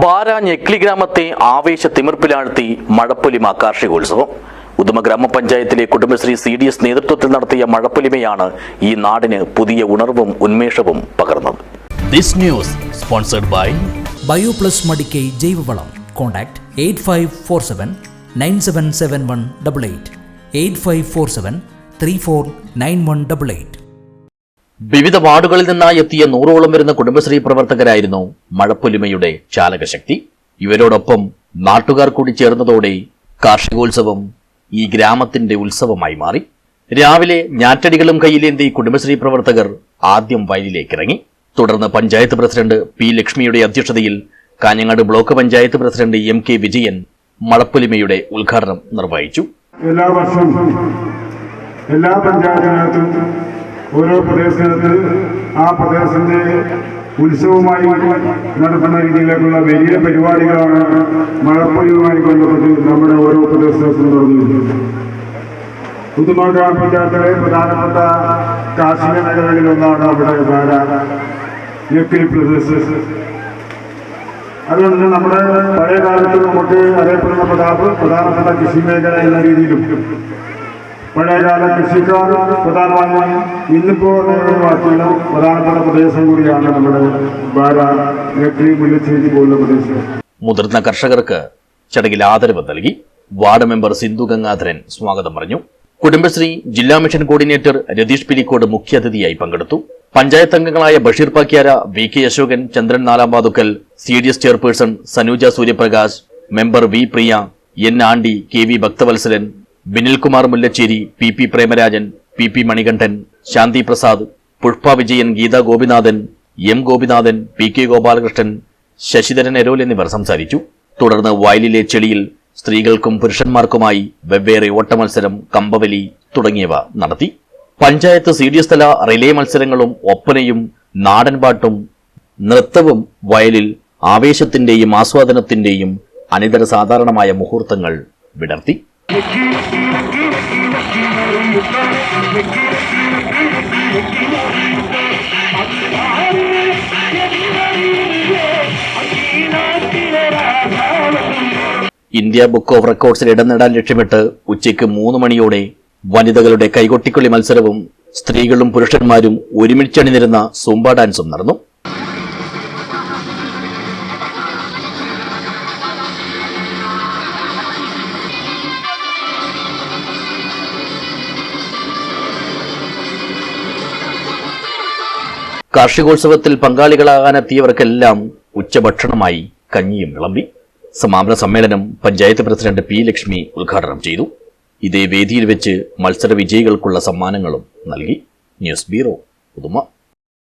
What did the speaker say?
ബാര ഞെക്ലി ഗ്രാമത്തെ ആവേശ തിമിർപ്പിലാഴ്ത്തി മഴപ്പൊലിമ കാർഷികോത്സവം. ഉദുമ ഗ്രാമപഞ്ചായത്തിലെ കുടുംബശ്രീ സി ഡി എസ് നേതൃത്വത്തിൽ നടത്തിയ മഴപ്പൊലിമയാണ് ഈ നാടിന് പുതിയ ഉണർവും ഉന്മേഷവും പകർന്നത്. This news sponsored by Bioplus Madikai ജൈവവളം. Contact eight five four seven nine seven seven one double eight. Eight five four seven three four nine one double eight. വിവിധ വാർഡുകളിൽ നിന്നായി എത്തിയ നൂറോളം വരുന്ന കുടുംബശ്രീ പ്രവർത്തകരായിരുന്നു മഴപ്പൊലിമയുടെ ചാലകശക്തി. ഇവരോടൊപ്പം നാട്ടുകാർ കൂടി ചേർന്നതോടെ കാർഷികോത്സവം ഈ ഗ്രാമത്തിന്റെ ഉത്സവമായി മാറി. രാവിലെ ഞാറ്റടികളും കയ്യിലേന്തി കുടുംബശ്രീ പ്രവർത്തകർ ആദ്യം വയലിലേക്ക് ഇറങ്ങി തുടർന്ന് പഞ്ചായത്ത് പ്രസിഡന്റ് പി ലക്ഷ്മിയുടെ അധ്യക്ഷതയിൽ Kanhangad block panchayat president M K Vijayan മഴപ്പൊലിമയുടെ ഉദ്ഘാടനം നിർവഹിച്ചു. എല്ലാ വർഷവും എല്ലാ പഞ്ചായത്തിനകത്തും ഓരോ പ്രദേശത്ത് ആ പ്രദേശത്തെ ഉത്സവമായി നടത്തുന്ന രീതിയിലേക്കുള്ള വലിയ പരിപാടികളാണ് മഴപ്പൊലിയുമായി ബന്ധപ്പെട്ട് നമ്മുടെ ഓരോ പ്രദേശത്തും നടന്നിരുന്നത് പുതുമ പഞ്ചായത്തിലെ പ്രധാനപ്പെട്ട കാർഷിക മേഖലകളിലൊന്നാണ് അവിടെ വാര പ്രദേശം. അതുകൊണ്ട് നമ്മുടെ പഴയ കാലത്ത് നമുക്ക് അറിയപ്പെടുന്ന പ്രതാപ് പ്രധാനപ്പെട്ട കൃഷി മേഖല എന്ന രീതിയിലും പഴയകാല കൃഷിക്കാർ പ്രധാനമായും ഇന്നിപ്പോ നേരിടുന്ന പ്രധാനപ്പെട്ട പ്രദേശം കൂടിയാണ് നമ്മുടെ മുല്ലശ്ശേരി പോലുള്ള പ്രദേശം. മുതിർന്ന കർഷകർക്ക് ചടങ്ങിൽ ആദരവ് നൽകി വാർഡ് മെമ്പർ സിന്ധു ഗംഗാധരൻ സ്വാഗതം പറഞ്ഞു. കുടുംബശ്രീ ജില്ലാ മിഷൻ കോർഡിനേറ്റർ രതീഷ് പിലിക്കോട് മുഖ്യാതിഥിയായി പങ്കെടുത്തു. പഞ്ചായത്ത് അംഗങ്ങളായ Basheer Pakyara V K Ashokan Chandran Nalampathukkal C D S chairperson Sanooja Suryaprakash member V Priya N Andi K V Bhakthavalsalan Binilkumar Mullachery P P Premarajan P P Manikandan Shanthi Prasad Pushpa Vijayan Geetha Gopinathan M Gopinathan P K Gopalakrishnan Sasidharan Erol എന്നിവർ സംസാരിച്ചു. തുടർന്ന് വയലിലെ ചെളിയിൽ സ്ത്രീകൾക്കും പുരുഷന്മാർക്കുമായി വെവ്വേറെ ഓട്ടമത്സരം കമ്പവലി തുടങ്ങിയവ നടത്തി. പഞ്ചായത്ത് സി ഡി എസ് തല റിലേ മത്സരങ്ങളും ഒപ്പനയും നാടൻപാട്ടും നൃത്തവും വയലിൽ ആവേശത്തിന്റെയും ആസ്വാദനത്തിന്റെയും അനിതര സാധാരണമായ മുഹൂർത്തങ്ങൾ വിടർത്തി. ഇന്ത്യ ബുക്ക് ഓഫ് റെക്കോർഡ്സിൽ ഇടം നേടാൻ ലക്ഷ്യമിട്ട് ഉച്ചയ്ക്ക് മൂന്ന് മണിയോടെ വനിതകളുടെ കൈകൊട്ടിക്കളി മത്സരവും സ്ത്രീകളും പുരുഷന്മാരും ഒരുമിച്ചണിനിരുന്ന സൂമ്പ ഡാൻസും നടന്നു. കാർഷികോത്സവത്തിൽ പങ്കാളികളാകാനെത്തിയവർക്കെല്ലാം ഉച്ചഭക്ഷണമായി കഞ്ഞിയും വിളമ്പി സമാപന സമ്മേളനം പഞ്ചായത്ത് പ്രസിഡന്റ് പി ലക്ഷ്മി ഉദ്ഘാടനം ചെയ്തു. ഇതേ വേദിയിൽ വെച്ച് മത്സര വിജയികൾക്കുള്ള സമ്മാനങ്ങളും നൽകി. ന്യൂസ് ബ്യൂറോ പുതുമ